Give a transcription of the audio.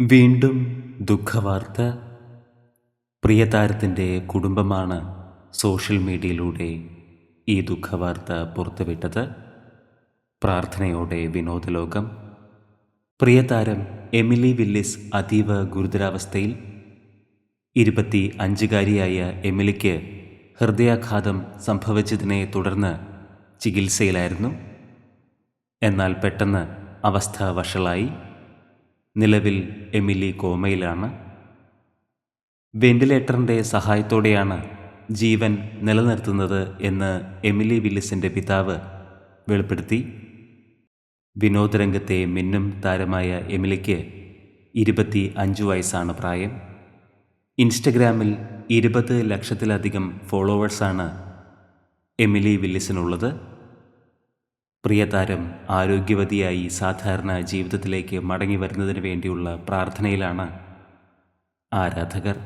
വീണ്ടും ദുഃഖവാർത്ത. പ്രിയതാരത്തിന്റെ കുടുംബമാണ് സോഷ്യൽ മീഡിയയിലൂടെ ഈ ദുഃഖവാർത്ത പുറത്തുവിട്ടത്. പ്രാർത്ഥനയോടെ വിനോദലോകം. പ്രിയതാരം എമിലി വില്ലിസ് അതീവ ഗുരുതരാവസ്ഥയിൽ. ഇരുപത്തി അഞ്ചുകാരിയായ എമിലിക്ക് ഹൃദയാഘാതം സംഭവിച്ചതിനെ തുടർന്ന് ചികിത്സയിലായിരുന്നു. എന്നാൽ പെട്ടെന്ന് അവസ്ഥ വഷളായി. നിലവിൽ എമിലി കോമയിലാണ്. വെന്റിലേറ്ററിന്റെ സഹായത്തോടെയാണ് ജീവൻ നിലനിർത്തുന്നത് എന്ന് എമിലി വില്ലിസിന്റെ പിതാവ് വെളിപ്പെടുത്തി. വിനോദരംഗത്തെ മിന്നും താരമായ എമിലിക്ക് ഇരുപത്തി അഞ്ച് വയസ്സാണ് പ്രായം. ഇൻസ്റ്റഗ്രാമിൽ ഇരുപത് ലക്ഷത്തിലധികം ഫോളോവേഴ്സാണ് എമിലി വില്ലിസിനുള്ളത്. പ്രിയതാരം ആരോഗ്യവതിയായി സാധാരണ ജീവിതത്തിലേക്ക് മടങ്ങി വരുന്നതിന് വേണ്ടിയുള്ള പ്രാർത്ഥനയിലാണ് ആരാധകർ.